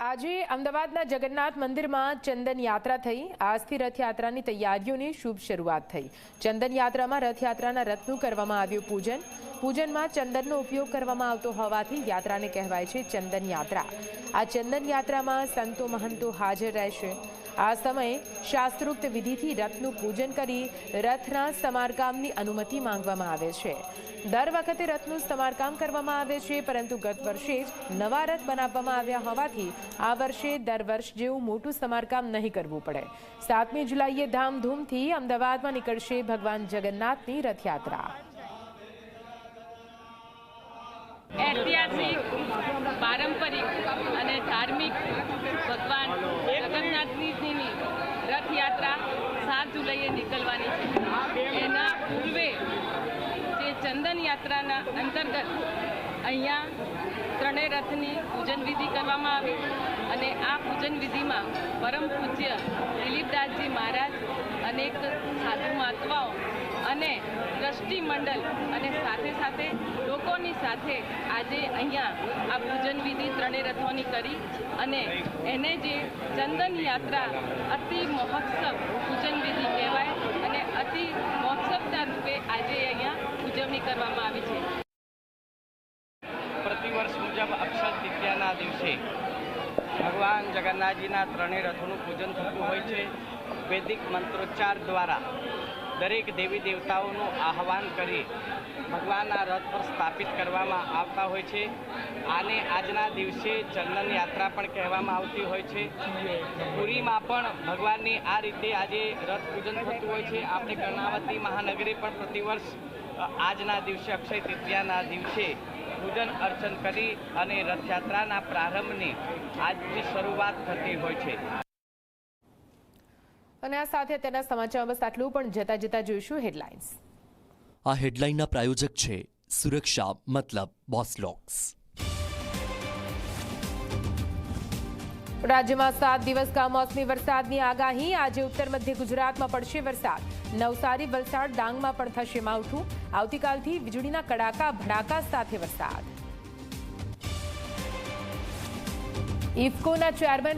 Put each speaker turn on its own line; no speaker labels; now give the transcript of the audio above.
આજે અમદાવાદના જગન્નાથ મંદિરમાં ચંદન યાત્રા થઈ. આજથી રથયાત્રાની તૈયારીઓની શુભ શરૂઆત થઈ. ચંદન યાત્રામાં રથયાત્રાના રથનું કરવામાં આવ્યું પૂજન. પૂજનમાં ચંદનનો ઉપયોગ કરવામાં આવતો હોવાથી યાત્રાને કહેવાય છે ચંદન યાત્રા. આ ચંદન યાત્રામાં સંતો મહંતો હાજર રહેશે. આ સમયે શાસ્ત્રોક્ત વિધિથી રથનું પૂજન કરી રથના સમારકામની અનુમતિ માંગવામાં આવે છે. દર વખતે રથનું સમારકામ કરવામાં આવે છે, પરંતુ ગત વર્ષે જ નવા રથ બનાવવામાં આવ્યા હોવાથી આ વર્ષે દર વર્ષ જેવું મોટું સમારકામ નહીં કરવું પડે. સાતમી જુલાઈએ ધામધૂમથી અમદાવાદમાં નીકળશે ભગવાન જગન્નાથની રથયાત્રા.
ઐતિહાસિક, પારંપરિક અને ધાર્મિક ભગવાન જગન્નાથજીની રથયાત્રા સાત જુલાઈએ નીકળવાની છે. એના પૂર્વે જે ચંદન યાત્રાના અંતર્ગત અહીંયા ત્રણેય રથની પૂજન વિધિ કરવામાં આવી. પૂજન વિધિમાં પરમ પૂજ્ય દિલીપદાસજી મહારાજ અનેક સાધુ મહાત્માઓ અને ટ્રસ્ટી મંડળ અને સાથે સાથે લોકોની સાથે આજે અહીંયા આ પૂજન વિધિ ત્રણેય રથોની કરી અને એને જે ચંદન યાત્રા અતિ મહોત્સવ પૂજન વિધિ કહેવાય અને અતિ મહોત્સવના રૂપે આજે અહીંયા ઉજવણી કરવામાં આવી છે.
પ્રતિવર્ષ મુજબ અક્ષર તૃતીયાના દિવસે ભગવાન જગન્નાથજીના ત્રણેય રથોનું પૂજન થતું હોય છે. વૈદિક મંત્રોચ્ચાર દ્વારા દરેક દેવી દેવતાઓનું આહવાન કરી ભગવાનના રથ પર સ્થાપિત કરવામાં આવતા હોય છે. આને આજના દિવસે ચંદન યાત્રા પણ કહેવામાં આવતી હોય છે. પુરીમાં પણ ભગવાનની આ રીતે આજે રથ પૂજન થતું હોય છે. આપણે કર્ણાવતી મહાનગરી પણ પ્રતિવર્ષ આજના દિવસે અક્ષય તૃતીયાના દિવસે પૂજન અર્ચન કરી અને રથયાત્રાના પ્રારંભની આજથી શરૂઆત થતી હોય છે.
અને આ સાથે તેના સમાચારમાં બસ આટલું પણ જતા જતા જોઈશું હેડલાઇન્સ.
આ હેડલાઇનના પ્રાયોજક છે સુરક્ષા મતલબ બોસલોક્સ
રાજ્યમાં સાત દિવસ કમોસમી વરસાદની આગાહી. આજે ઉત્તર મધ્ય ગુજરાતમાં પડશે વરસાદ. નવસારી, વલસાડ, ડાંગમાં પણ થશે માવઠું. આવતીકાલથી વીજળીના કડાકા, ભડાકા સાથે વરસાદ. ઇફકોના ચેરમેન